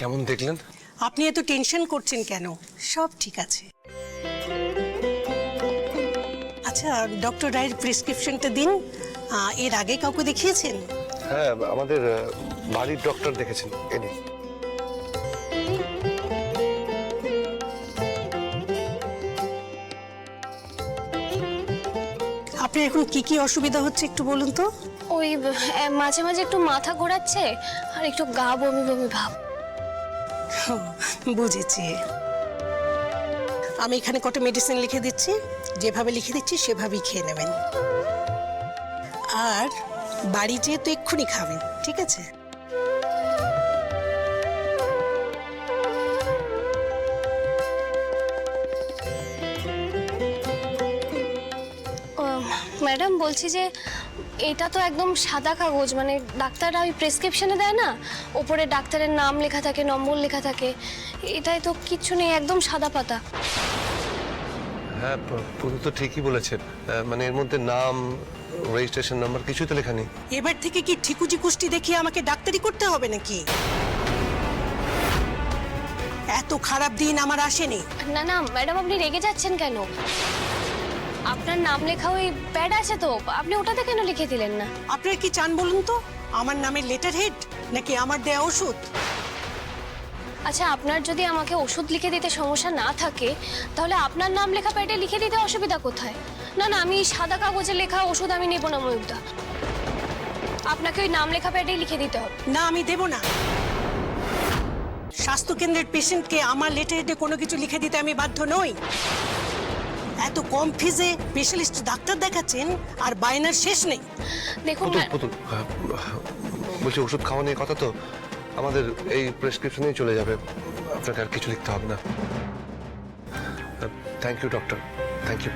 কেমন দেখলেন? আপনি এত টেনশন করছেন কেন? সব ঠিক আছে। আচ্ছা ডক্টর রায়ের প্রেসক্রিপশনটা দিন। এর আগে কাউকে দেখিয়েছেন? হ্যাঁ আমাদের বাড়ির ডক্টর দেখেছেন এনে আপনার এখন কি কি অসুবিধা হচ্ছে একটু বলুন তো? ওই মাঝে মাঝে একটু মাথা ঘোরাচ্ছে আর একটু গা বমি বমি ভাব। বুঝেছি। আমি এখানে কটা মেডিসিন লিখে দিচ্ছি। যেভাবে লিখে দিচ্ছি, সেভাবেই খেয়ে নেবেন। আর বাড়ি যেয়ে তো এক্ষুনি খাবেন, ঠিক আছে? ম্যাডাম, বলছি যে এটা তো একদম সাদা কাগজ মানে ডাক্তাররা ওই প্রেসক্রিপশনে দেয় না? ওপরে ডাক্তারের নাম লেখা থাকে নম্বর লেখা থাকে। এটাই তো কিচ্ছু নেই একদম সাদা পাতা। হ্যাঁ পুরো তো ঠিকই বলেছেন। আহ, মানে এর মধ্যে নাম রেজিস্ট্রেশন নাম্বার কিছুই তো লেখা নেই। এবার থেকে কি ঠিকুজি কুষ্টি দেখিয়ে আমাকে ডাক্তারি করতে হবে নাকি? এত খারাপ দিন আমার আসেনি। না না ম্যাডাম আপনি রেগে যাচ্ছেন কেন? আপনার নাম লেখা ওই প্যাড আছে তো। আপনি ওটাতে কেন লিখে দিলেন না? আপনার কি চান বলুন তো? আমার নামে লেটার হেড নাকি আমার দেয়া ওষুধ? আচ্ছা আপনার যদি আমাকে ওষুধ লিখে দিতে সমস্যা না থাকে তাহলে আপনার নাম লেখা প্যাডে লিখে দিতে অসুবিধা কোথায়? না না আমি সাদা কাগজে লেখা ওষুধ আমি নেব না ময়ূরদা। আপনাকে ওই নাম লেখা প্যাডেই লিখে দিতে হবে। না আমি দেব না। স্বাস্থ্য কেন্দ্রের পেশেন্টকে আমার লেটার হেডে কোনো কিছু লিখে দিতে আমি বাধ্য নই। এত কম ফিজে স্পেশালিস্ট ডাক্তার দেখাচ্ছেন আর বায়নার শেষ নেই। দেখুন পুতুল পুতুল বলছি ওষুধ খাওয়া নিয়ে কথা তো আমাদের এই প্রেসক্রিপশনেই চলে যাবে। আপনাকে আর কিছু লিখতে হবে না। Thank you doctor thank you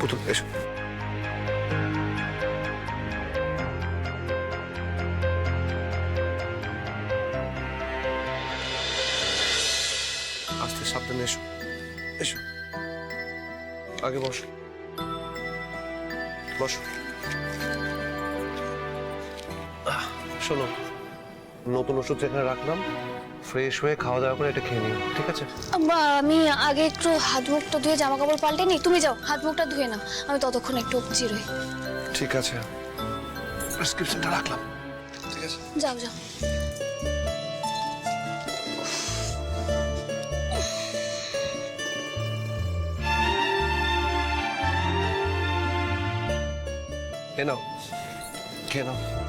Putul এসো। আস্তে সাবধানে এসো এসো। আগে বসো। বস। শোনো নতুন ওষুধ যেখানে রাখলাম ফ্রেশ হয়ে খাওয়া দাওয়া করে এটা খেয়ে নিও ঠিক আছে? আম্মা, আমি আগে একটু হাত মুখটা ধুয়ে জামা কাপড় পাল্টে নি তুমি যাও হাত মুখটা ধুয়ে নাও। আমি ততক্ষণ একটু চিরোই ঠিক আছে। প্রেসক্রিপশনটা রাখলাম ঠিক আছে? যাও যাও। খেয়ে নাও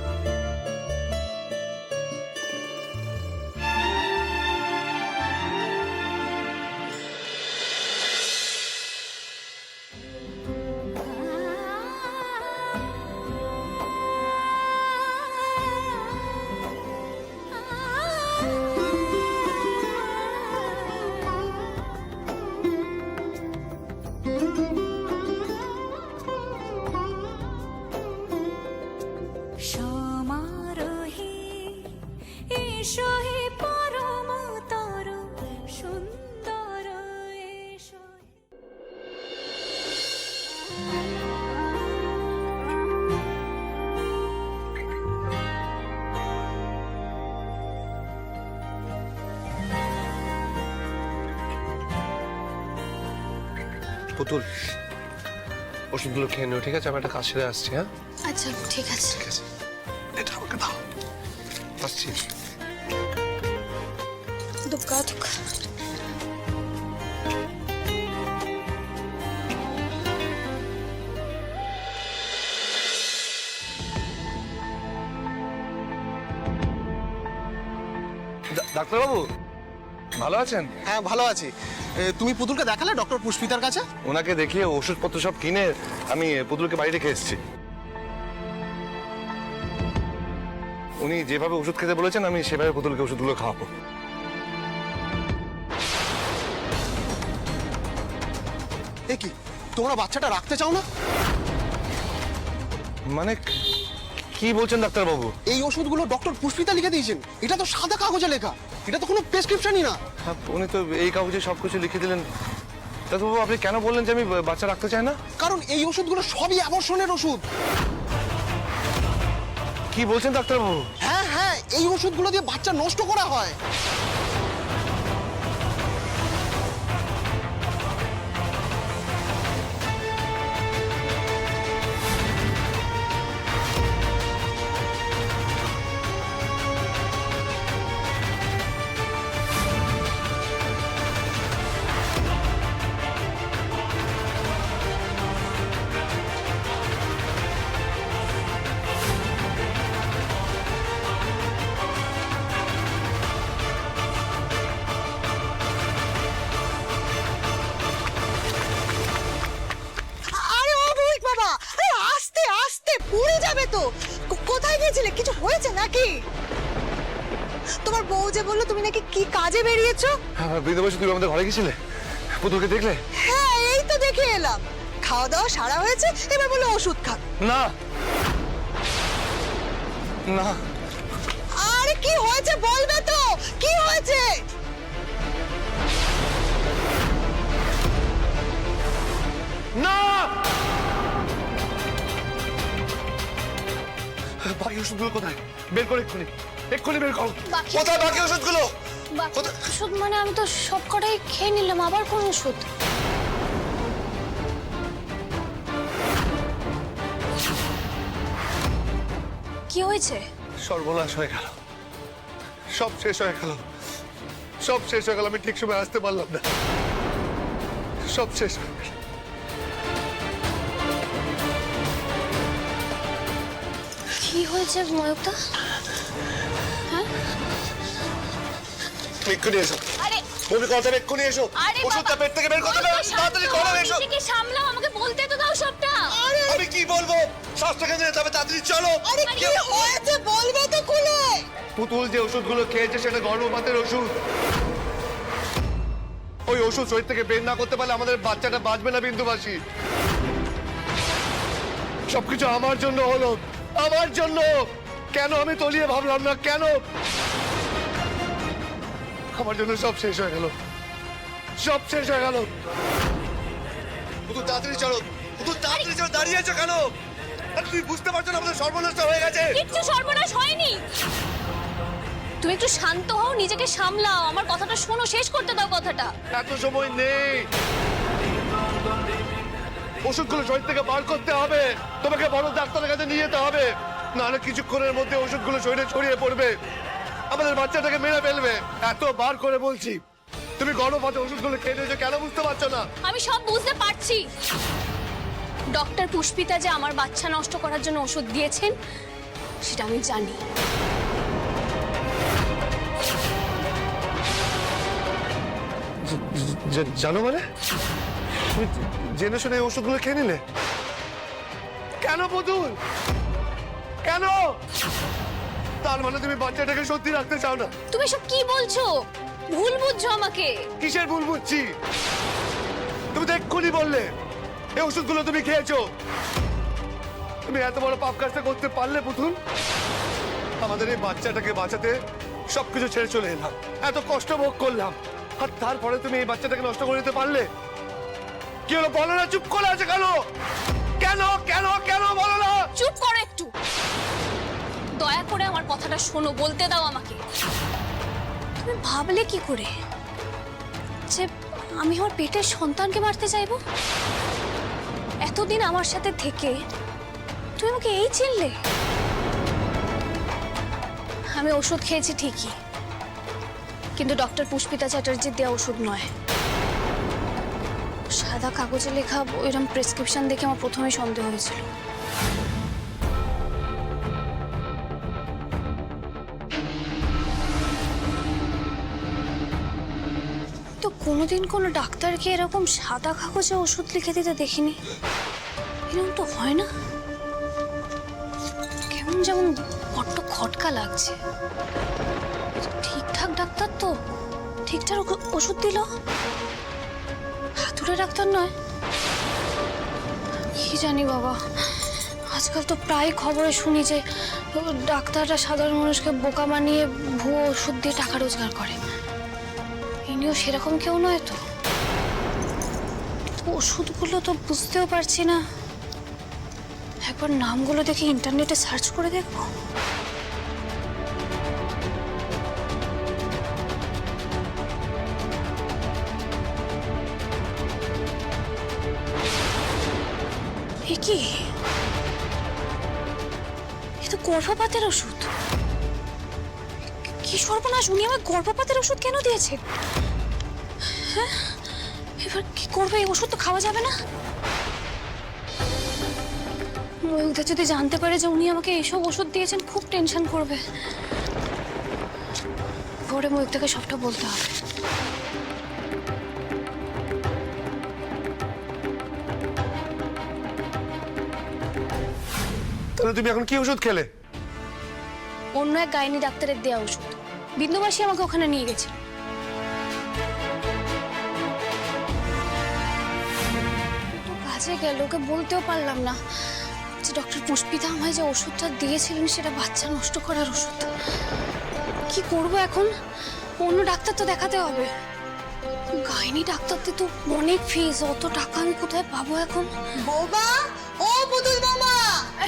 পুতুল। ওষুধগুলো খেয়ে নিও ঠিক আছে? আমি একটা কাজ সেরে আসছি হ্যাঁ? আচ্ছা ঠিক আছে। ঠিক আছে। এটা আমাকে দাও। আসছি। দুগ্গা দুগ্গা ডাক্তারবাবু? ভালো আছেন? হ্যাঁ ভালো আছি। এ, তুমি পুতুলকে দেখালে ডক্টর পুষ্পিতার কাছে? ওনাকে দেখিয়ে ওষুধপত্র সব কিনে আমি পুতুলকে বাড়ি রেখে এসেছি। উনি যেভাবে ওষুধ খেতে বলেছেন আমি সেভাবে পুতুলকে ওষুধগুলো খাওয়াবো। এ কি তোমরা বাচ্চাটা রাখতে চাও না? মানে কি বলছেন ডাক্তারবাবু? এই ওষুধগুলো ডক্টর পুষ্পিতা লিখে দিয়েছেন। এটা তো সাদা কাগজে লেখা। এটা তো কোনো প্রেসক্রিপশনই না। হ্যাঁ, উনি তো এই কাগজে সব কিছু লিখে দিলেন। ডাক্তারবাবু আপনি কেন বললেন যে আমি বাচ্চা রাখতে চাই না? কারণ এই ওষুধগুলো সবই আবর্ষণের ওষুধ। কি বলছেন ডাক্তারবাবু? হ্যাঁ হ্যাঁ এই ওষুধগুলো দিয়ে বাচ্চা নষ্ট করা হয়। কোথায় গেছিলে কিছু হয়েছে নাকি? তোমার বউ যে বলল তুমি নাকি কি কাজে বেরিয়েছো? বৃদ্ধবাসী তুমি আমাদের ঘরে গেছিলে পুতুলকে দেখলে? হ্যাঁ এই তো দেখে এলাম। খাওয়া দাওয়া সারা হয়েছে এবার বলে ওষুধ খান না। না। আরে কি হয়েছে বলবে তো? কি হয়েছে? না! বাকি ওষুধগুলো কোথায়? বের করে এক্ষুনি। এক্ষুনি বের করো। কোথায় বাকি ওষুধগুলো? ওষুধ মানে আমি তো সব কটাই খেয়ে নিলাম আবার কোন ওষুধ? কি হয়েছে? সর্বনাশ হয়ে গেল। সব শেষ হয়ে গেল। সব শেষ হয়ে গেল আমি ঠিক সময় আসতে পারলাম না। সব শেষ হয়ে হয়েছে ময়ূকদা এক্ষুনি এসো। আরে বমি কথা এক্ষুনি এসো। ওষুধটা পেট থেকে বের করতে হবে তাড়াতাড়ি করো এসো। নিজেকে সামলাও আমাকে বলতে তো দাও সবটা। আমি কি বলব? স্বাস্থ্য কেন্দ্রে যেতে হবে তাড়াতাড়ি চলো। আরে কি হয়েছে? বলবে তো খুলে। পুতুল যে ওষুধগুলো খেয়েছে সেটা গর্ভপাতের ওষুধ। ওই ওষুধ শরীর থেকে বের না করতে পারলে আমাদের বাচ্চাটা বাঁচবে না বিন্দুবাসী। সবকিছু আমার জন্য হলো। আমার জন্য কেন আমি তলিয়ে ভাবলাম না? কেন? আমার জন্য সব শেষ হয়ে গেল। সব শেষ হয়ে গেল। পুতুল তাড়াতাড়ি চলো। পুতুল তাড়াতাড়ি চলো। দাঁড়িয়ে আছো কেন? তুমি বুঝতে পারছ না আমাদের সর্বনষ্ট হয়ে গেছে। কিচ্ছু সর্বনাশ হয়নি। তুমি একটু শান্ত হও নিজেকে সামলাও। আমার কথাটা শোনো শেষ করতে দাও কথাটা। এত সময় নেই। ওষুধগুলো শরীর থেকে বার করতে হবে। তোমাকে বড় ডাক্তারের কাছে নিয়ে যেতে হবে। নাহলে কিছুক্ষণের মধ্যে ওষুধগুলো শরীরে ছড়িয়ে পড়বে। আমাদের বাচ্চাটাকে মেরে ফেলবে। এত বার করে বলছি তুমি গর্ভপাতে ওষুধগুলো খেয়ে নিয়েছো কেন বুঝতে পারছ না? আমি সব বুঝতে পারছি। ডক্টর পুষ্পিতা যে আমার বাচ্চা নষ্ট করার জন্য ওষুধ দিয়েছেন সেটা আমি জানি। জানো মানে? জেনে শুনে এই ওষুধগুলো খেয়ে নিলে? কেন পুতুল কেন? তার মানে তুমি বাচ্চাটাকে সত্যি রাখতে চাও না। তুমি সব কি বলছো? ভুল বুঝছ আমাকে। কিসের ভুল বুঝছি? তুমি তো এক্ষুনি বললে এই ওষুধগুলো তুমি খেয়েছো। তুমি এত বড় পাপ কাজটা করতে পারলে পুতুল আমাদের এই বাচ্চাটাকে বাঁচাতে সবকিছু ছেড়ে চলে এলাম। এত কষ্ট ভোগ করলাম। আর তারপরে তুমি এই বাচ্চাটাকে নষ্ট করে দিতে পারলে? কি হলো? বলো না, চুপ করে আছে কেন? কেন কেন কেন বলো না? চুপ করো একটু। দয়া করে আমার কথাটা শোনো, বলতে দাও আমাকে। তুমি ভাবলে কি করে? যে আমি আমার পেটের সন্তানকে মারতে চাইব? এতদিন আমার সাথে থেকে তুমি আমাকে এই চিনলে? আমি ওষুধ খেয়েছি ঠিকই। কিন্তু ডক্টর পুষ্পিতা চ্যাটার্জির দেওয়া ওষুধ নয়। সাদা কাগজে লেখা ওইরকম প্রেসক্রিপশন দেখে আমার প্রথমে সন্দেহ হয়েছিল। তো কোনোদিন কোনো ডাক্তারকে এরকম সাদা কাগজে ওষুধ লিখে দিতে দেখিনি। এরকম তো হয় না। কেমন যেমন বড্ড খটকা লাগছে। ঠিকঠাক ডাক্তার তো ঠিকঠাক ওষুধ দিল। হাতুড়ে ডাক্তার নয়? কি জানি বাবা। আজকাল তো প্রায় খবরে শুনি যে, ডাক্তাররা সাধারণ মানুষকে বোকা বানিয়ে ভুয়ো ওষুধ দিয়ে টাকা রোজগার করে। ইনিও সেরকম কেউ নয় তো ওষুধগুলো তো বুঝতেও পারছি না। একবার নামগুলো দেখে ইন্টারনেটে সার্চ করে দেখব? কি? এ তো গর্ভপাতের ওষুধ। কি সর্বনাশ, উনি আমার গর্ভপাতের ওষুধ কেন দিয়েছে হ্যাঁ? এবার কি করবে? এই ওষুধ তো খাওয়া যাবে না। ময়ূকদা যদি জানতে পারে যে উনি আমাকে এইসব ওষুধ দিয়েছেন, খুব টেনশন করবে। পরে ময়ূকদাকে সবটা বলতে হবে। তাহলে তুমি এখন কি ওষুধ খেলে? অন্য এক গাইনি ডাক্তারের দেওয়া ওষুধ। বিন্দুবাসী আমাকে ওখানে নিয়ে গেছে। কাজে গেল ওকে বলতেও পারলাম না যে ডক্টর পুষ্পিতা আমায় যে ওষুধটা দিয়েছিলেন সেটা বাচ্চা নষ্ট করার ওষুধ। কি করব এখন? অন্য ডাক্তার তো দেখাতে হবে। গাইনি ডাক্তারতে তো অনেক ফিস অত টাকা আমি কোথায় পাবো এখন? বৌমা!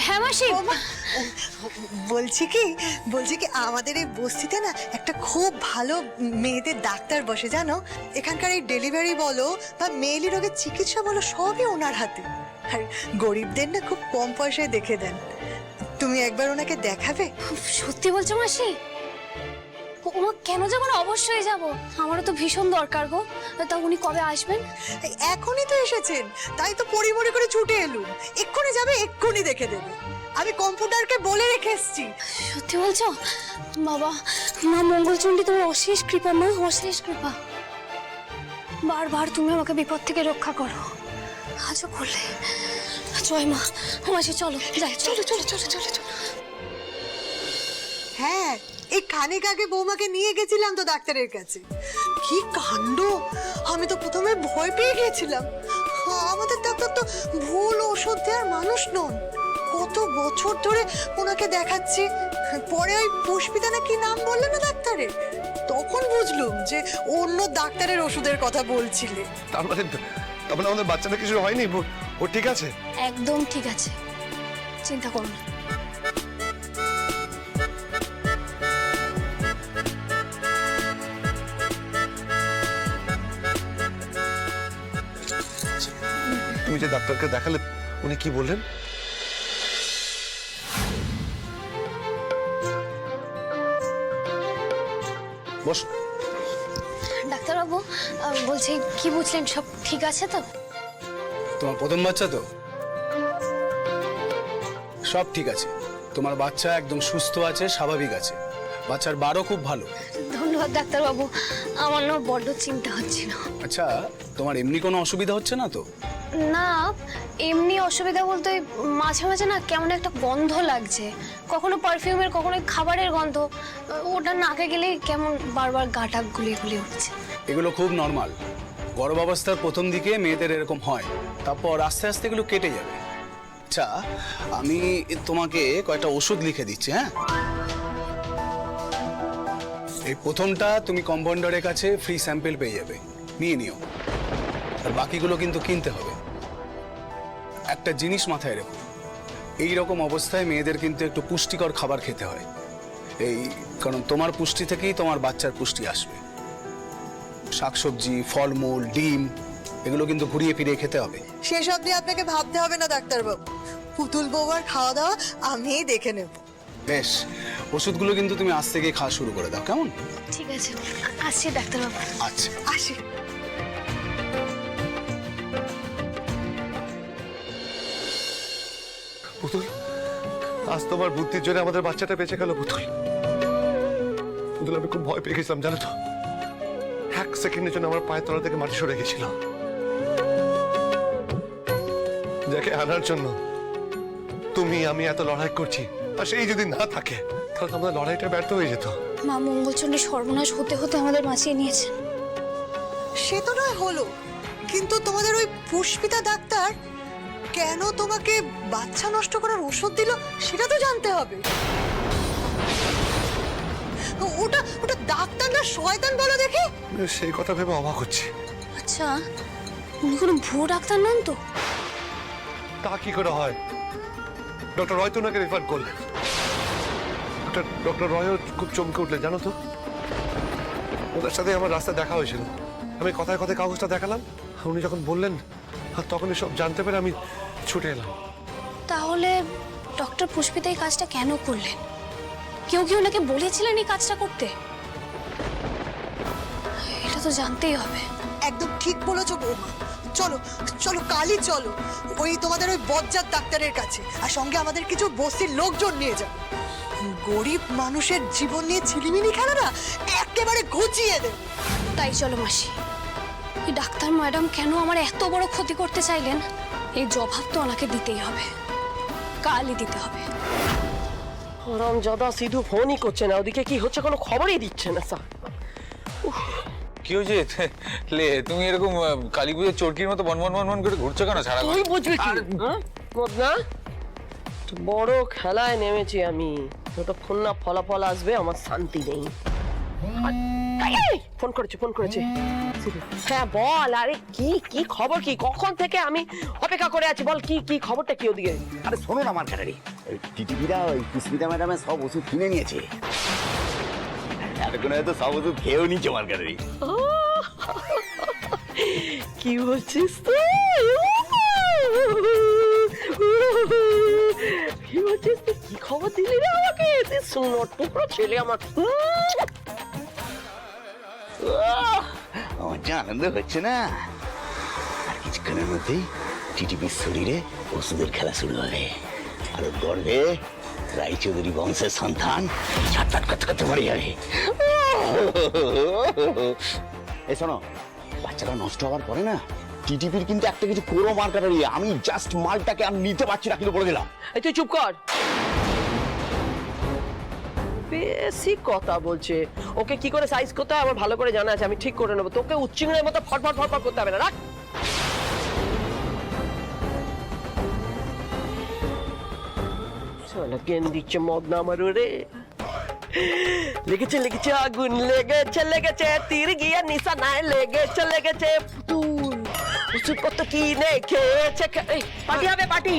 হ্যাঁ মাসি। বলছি কি বলছি কি আমাদের এই বস্তিতে না একটা খুব ভালো মেয়েদের ডাক্তার বসে জানো? এখানকার এই ডেলিভারি বলো বা মেয়েলি রোগের চিকিৎসা বলো সবই ওনার হাতে। আর গরিবদের না খুব কম পয়সায় দেখে দেন। তুমি একবার ওনাকে দেখাবে? সত্যি বলছো মাসি? ও- ও কেন যাব না অবশ্যই যাব? আমারও তো ভীষণ দরকার গো। তা উনি কবে আসবেন? এখনই তো এসেছেন। তাই তো পরিমরি করে ছুটে এলুম। এক্ষুনি যাবে এক্ষুনি দেখে দেবে। আমি কম্পিউটারকে বলে রেখে এসছি। সত্যি বলছো? বাবা মা মঙ্গলচণ্ডী তোমার অশেষ কৃপা মা অশেষ কৃপা। বারবার তুমি আমাকে বিপদ থেকে রক্ষা করো। আজও করলে। জয় মা। মাসি চলো যাই। চলো চলো চলো চলো চলো। হ্যাঁ এই খানিক আগে বৌমাকে নিয়ে গেছিলাম তো ডাক্তারের কাছে। কি কাণ্ড? আমি তো প্রথমে ভয় পেয়ে গেছিলাম। আমাদের ডাক্তার তো ভুল ওষুধ দেওয়ার মানুষ নন। কত বছর ধরে ওনাকে দেখাচ্ছি। পরে ওই পুষ্পিতা না কি নাম বললেন না ডাক্তারের তখন বুঝলুম যে অন্য ডাক্তারের ওষুধের কথা বলছিলে। তার মানে তার মানে আমাদের বাচ্চাটা কিছু হয়নি? ও- ও ঠিক আছে? একদম ঠিক আছে। চিন্তা করো না। তুমি যে ডাক্তারকে দেখালে উনি কি বললেন? বস। ডাক্তারবাবু আহ, বলছি কি বুঝলেন সব ঠিক আছে তো? তোমার প্রথম বাচ্চা তো? সব ঠিক আছে। তোমার বাচ্চা একদম সুস্থ আছে স্বাভাবিক আছে। বাচ্চার বারও খুব ভালো। ধন্যবাদ ডাক্তারবাবু আমার না বড্ড চিন্তা হচ্ছিল। আচ্ছা তোমার এমনি কোনো অসুবিধা হচ্ছে না তো? না, এমনি অসুবিধা বলতে মাঝে মাঝে না কেমন একটা গন্ধ লাগছে। কখনো পারফিউমের কখনো খাবারের গন্ধ। ওটা নাকে গেলেই কেমন বারবার গাটা গুলিয়ে গুলিয়ে উঠছে। এগুলো খুব নর্মাল গর্ভাবস্থার প্রথম দিকে মেয়েদের এরকম হয়। তারপর আস্তে আস্তে এগুলো কেটে যাবে। আচ্ছা আমি তোমাকে কয়েকটা ওষুধ লিখে দিচ্ছি হ্যাঁ? এই প্রথমটা তুমি কম্পাউন্ডারের কাছে ফ্রি স্যাম্পেল পেয়ে যাবে। নিয়ে নিও। আর বাকিগুলো কিন্তু কিনতে হবে। একটা জিনিস মাথায় রেখো। এই রকম অবস্থায় মেয়েদের কিন্তু একটু পুষ্টিকর খাবার খেতে হয়। এই কারণ তোমার পুষ্টি থেকেই তোমার বাচ্চার পুষ্টি আসবে। শাকসবজি ফলমূল ডিম এগুলো কিন্তু ঘুরিয়ে ফিরিয়ে খেতে হবে। সেসব নিয়ে আপনাকে ভাবতে হবে না ডাক্তারবাবু। পুতুল বৌমার খাওয়া দাওয়া আমিই দেখে নেব। বেশ ওষুধগুলো কিন্তু তুমি আজ থেকে খাওয়া শুরু করে দাও কেমন? ঠিক আছে আ- আসছি ডাক্তারবাবু। আচ্ছা। আসি। আজ তোমার বুদ্ধির জন্য আমাদের বাচ্চাটা বেঁচে গেল পুতুল পুতুল আমি খুব ভয় পেয়ে গেছিলাম জানো তো? এক সেকেন্ডের জন্য আমার পায়ের তলা থেকে মাটি সরে গেছিল। যাকে আনার জন্য তুমি আমি এত লড়াই করছি আর সেই যদি না থাকে তাহলে আমাদের লড়াইটা ব্যর্থ হয়ে যেত। মা মঙ্গলচণ্ডী সর্বনাশ হতে হতে আমাদের বাঁচিয়ে নিয়েছেন। সে তো নয় হলো কিন্তু তোমাদের ওই পুষ্পিতা ডাক্তার কেন তোমাকে বাচ্চা নষ্ট করার ওষুধ দিল? সেটা তো জানতে হবে। ওটা ওটা ডাক্তার না শয়তান বলো দেখি। সেই কথা ভেবে অবাক হচ্ছে। আচ্ছা উনি কোনো ভুয়ো ডাক্তার নন তো? তা কি করে হয়? ডক্টর রয় তো ওনাকে রেফার করলেন। ডক্টর রয়ও খুব চমকে উঠলেন জানো তো? ওদের সাথে আমার রাস্তায় দেখা হয়েছিল। আমি কথায় কথায় কাগজটা দেখালাম। উনি যখন বললেন আর তখনই সব জানতে পেরে আমি ছুটে এলাম। তাহলে ডক্টর পুষ্পিতা এই কাজটা কেন করলেন? কেউ কি ওনাকে বলেছিলেন এই কাজটা করতে? এটা তো জানতেই হবে। একদম ঠিক বলেছ বৌমা। চলো চলো কালই চলো। ওই তোমাদের ওই বজ্জাত ডাক্তারের কাছে। আর সঙ্গে আমাদের কিছু বস্তির লোকজন নিয়ে যাও। গরিব মানুষের জীবন নিয়ে ছিলিমিনি খেলা না? একেবারে ঘুচিয়ে দেবে। তাই চলো মাসি। এই ডাক্তার ম্যাডাম কেন আমার এত বড় ক্ষতি করতে চাইলেন? এই জবাব তো ওনাকে দিতেই হবে। কালই দিতে হবে। রাম জাদা সিধু ফোনই করছে না। ওদিকে কি হচ্ছে কোনো খবরই দিচ্ছে না স্যার। কি হয়েছে? লে তুমি এরকম কালী পুজোর চরকির মতো বন বন বন বন করে ঘুরছো কেন সারা তুই বুঝবি কি? হ্যাঁ? মদনা? বড় খেলায় নেমেছি আমি। যতক্ষণ না ফলাফল আসবে আমার শান্তি নেই। ফোন করেছে ফোন করেছে। হ্যাঁ বল আরে কি কি খবর কি? কখন থেকে আমি অপেক্ষা করে আছি? বল কি কি খবরটা কি ওদিকে? আরে শোনো না আমার কাটারি টিটিপিরা ওই পুষ্পিতা ম্যাডামের সব ওষুধ কিনে নিয়েছে। এতক্ষণ হয়তো সব ওষুধ খেয়েও নিচ্ছে আমার কাটারি কি বলছিস তুই? কি খবর দিলি রে আমাকে? তুই শুনো টুকরো ছেলে আমার! আমার যে, আনন্দ হচ্ছে না? আর কিছুক্ষণের মধ্যেই টিটিপির শরীরে ওষুধের খেলা শুরু হবে। আর গর্ভে রায়চৌধুরী বংশের সন্তান ছাটপাট করতে করতে মরে যাবে। এ, শোনো, বাচ্চাটা নষ্ট হওয়ার পরে না, টিটিপির কিন্তু একটা কিছু করো মার কাটারি আমি জাস্ট মালটাকে আর নিতে পারছি না, কিন্তু বলে দিলাম। এই তুই চুপ কর। বেশি কথা বলছে। ওকে কি করে সাইজ করতে হয় আমার ভালো করে জানা আছে আমি ঠিক করে নেব। তোকে উচ্চিংড়ের মতো ফটফট ফটফট করতে হবে না রাখ। জ্ঞান দিচ্ছে মদ না আমার ওরে লেগেছে লেগেছে আগুন লেগেছে লেগেছে তীর গিয়া নিশানায় লেগেছে লেগেছে পুতুল। ওষুধপত্র কিনে খেয়েছে পার্টি হবে পার্টি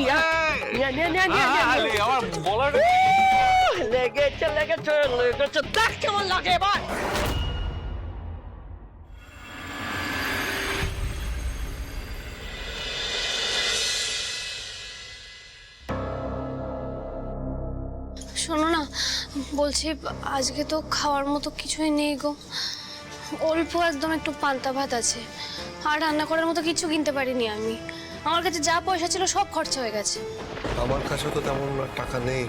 আমার বলার লেগেছে লেগেছে লেগেছে দেখ কেমন লাগে এবার। শোনো না বলছি আজকে তো খাওয়ার মতো কিছুই নেই গো। অল্প একদম একটু পান্তা ভাত আছে। আর রান্না করার মতো কিছু কিনতে পারিনি আমি। আমার কাছে যা পয়সা ছিল সব খরচা হয়ে গেছে। আমার কাছেও তো তেমন টাকা নেই।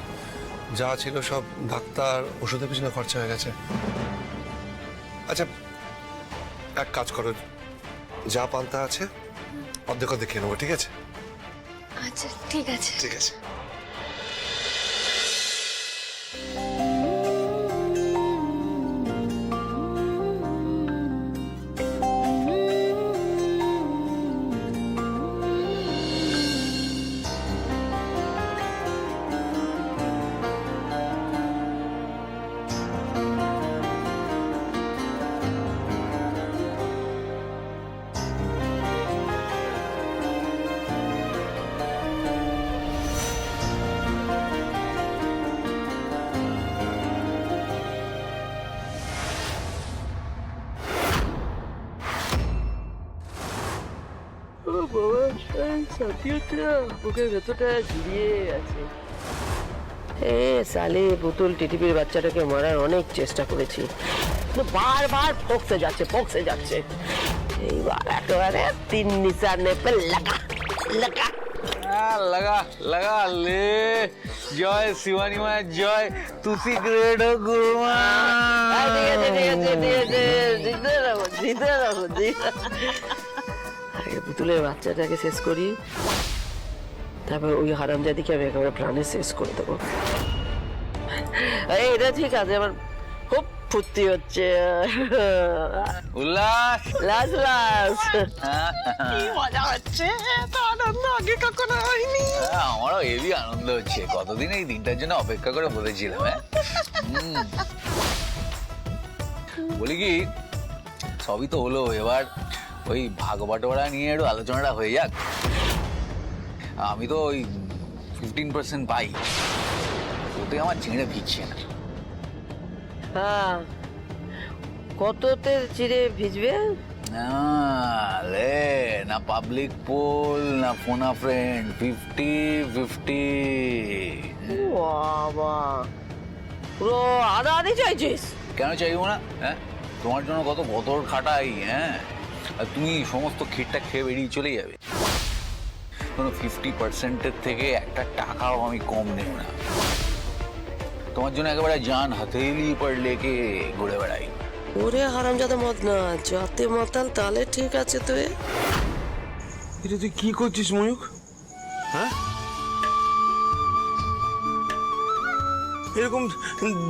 যা ছিল সব ডাক্তার ওষুধের পিছনে খরচা হয়ে গেছে। আচ্ছা এক কাজ করো যা পান্তা আছে অর্ধেক অর্ধেক খেয়ে নেব ঠিক আছে? আচ্ছা ঠিক আছে। ঠিক আছে। বুকের ভেতরটা জুড়িয়ে আছে। এ সালে পুতুল টিটিপির বাচ্চাটাকে মারার অনেক চেষ্টা করেছি। বারবার ফোকসে যাচ্ছে ফোকসে যাচ্ছে। এইবার একেবারে তিন নিশানে পে লাগা লাগা। লাগা লাগা লে। জয় শিবানী মায়ের জয় তুসি গ্রেড আহ, ঠিক আছে ঠিক আছে ঠিক আছে। জিতে রাখো জিতে রাখো জিতে আগে পুতুলের বাচ্চাটাকে শেষ করি। তারপর ওই হারামজাদিকে আমি একেবারে প্রাণে শেষ করে দেবো। এটা ঠিক আছে আমার খুব ফুর্তি হচ্ছে। উল্লাস! লাস লাস। কি মজা হচ্ছে এত আনন্দ আগে কখনো হয়নি। হ্যাঁ, আমারও হেভি আনন্দ হচ্ছে। কতদিন এই দিনটার জন্য অপেক্ষা করে বলেছিলাম হ্যাঁ? বলি কি সবই তো হলো এবার ওই ভাগ বাটোয়ারা নিয়ে একটু আলোচনাটা হয়ে যাক। আমি তো ওই ফিফটিন পার্সেন্ট পাই। ওতে আমার চিংড়ে ভিজছে না। হ্যাঁ কততে চিড়ে ভিজবে? না লে না পাবলিক পোল না ফোনা ফ্রেন্ড ফিফটি ফিফটি বাবা পুরো আড়াআড়ি চাইছিস? কেন চাইব না হ্যাঁ? তোমার জন্য কত বদর খাটাই হ্যাঁ? আর তুমি সমস্ত ক্ষীরটা খেয়ে বেরিয়ে চলে যাবে। কোনো ফিফটি পার্সেন্টের থেকে একটা টাকাও আমি কম নেব না। তোমার জন্য একেবারে জান হাতেলি পর লেকে ঘুরে বেড়াই ওরে হারামজাদা মদ না যাতে মাতাল তাহলে ঠিক আছে তো এ। এটা তুই কি করছিস ময়ূক হ্যাঁ? এরকম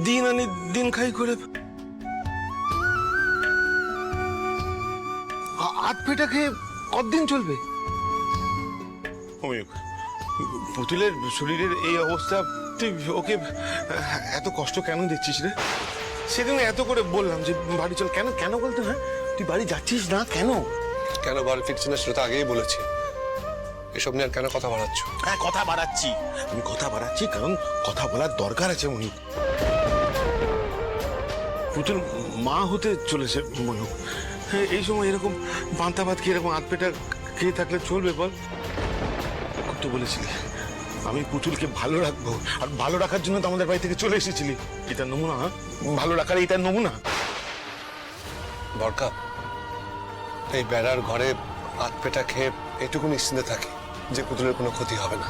দিন আনি দিন খাই করে আধ পেটা খেয়ে কতদিন চলবে? ময়ূক পুতুলের শরীরের এই অবস্থা তুই ওকে এত কষ্ট কেন দিচ্ছিস রে? সেদিন এত করে বললাম যে বাড়ি চল কেন কেন বলতে হ্যাঁ? তুই বাড়ি যাচ্ছিস না কেন? কেন বাড়ি ফিরছি না সেটা তো আগেই বলেছি। এসব নিয়ে আর কেন কথা বাড়াচ্ছ? হ্যাঁ কথা বাড়াচ্ছি। আমি কথা বাড়াচ্ছি কারণ কথা বলার দরকার আছে ময়ূক পুতুল মা হতে চলেছে ময়ূক এই সময় এরকম পান্তা ভাত খেয়ে এরকম আধপেটা খেয়ে থাকলে চলবে, বল। তো বলেছিলি, আমি পুতুলকে ভালো রাখব, আর ভালো রাখার জন্য তো আমাদের বাড়ি থেকে চলে এসেছিলি। এটা নমুনা হ্যাঁ? ভালো রাখার এটা নমুনা। বরকা, এই বেড়ার ঘরে আধ পেটা খেয়ে এটুকু নিশ্চিন্তে থাকি যে পুতুলের কোনো ক্ষতি হবে না।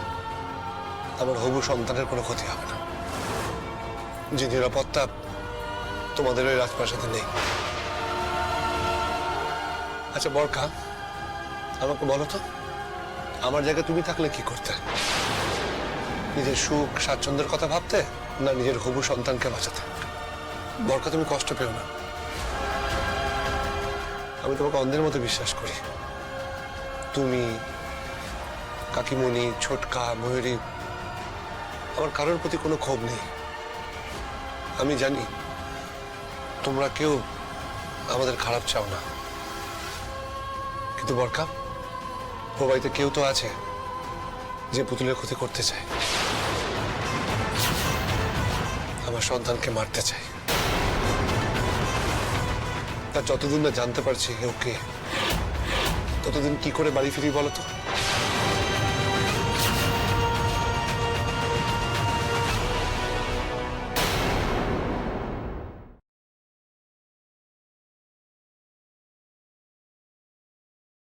আমার হবু সন্তানের কোনো ক্ষতি হবে না। যে নিরাপত্তা তোমাদের ওই রাজপ্রাসাদে নেই। আচ্ছা বরকা, আমাকে বলো তো, আমার জায়গায় তুমি থাকলে কি করতে? নিজের সুখ, স্বাচ্ছন্দ্যের কথা ভাবতে, না নিজের হবু সন্তানকে বাঁচাতে? বরকা, তুমি কষ্ট পেও না। আমি তোমাকে অন্ধের মতো বিশ্বাস করি। তুমি, কাকিমণি, ছোটকা, ময়ূরী, আমার কারোর প্রতি কোনো ক্ষোভ নেই। আমি জানি, তোমরা কেউ আমাদের খারাপ চাও না। কিন্তু বরকা ও বাড়িতে কেউ তো আছে যে পুতুলের ক্ষতি করতে চায়। আমার সন্তানকে মারতে চায়। তা যতদিন না জানতে পারছি ওকে ততদিন কি করে বাড়ি ফিরি বলো তো?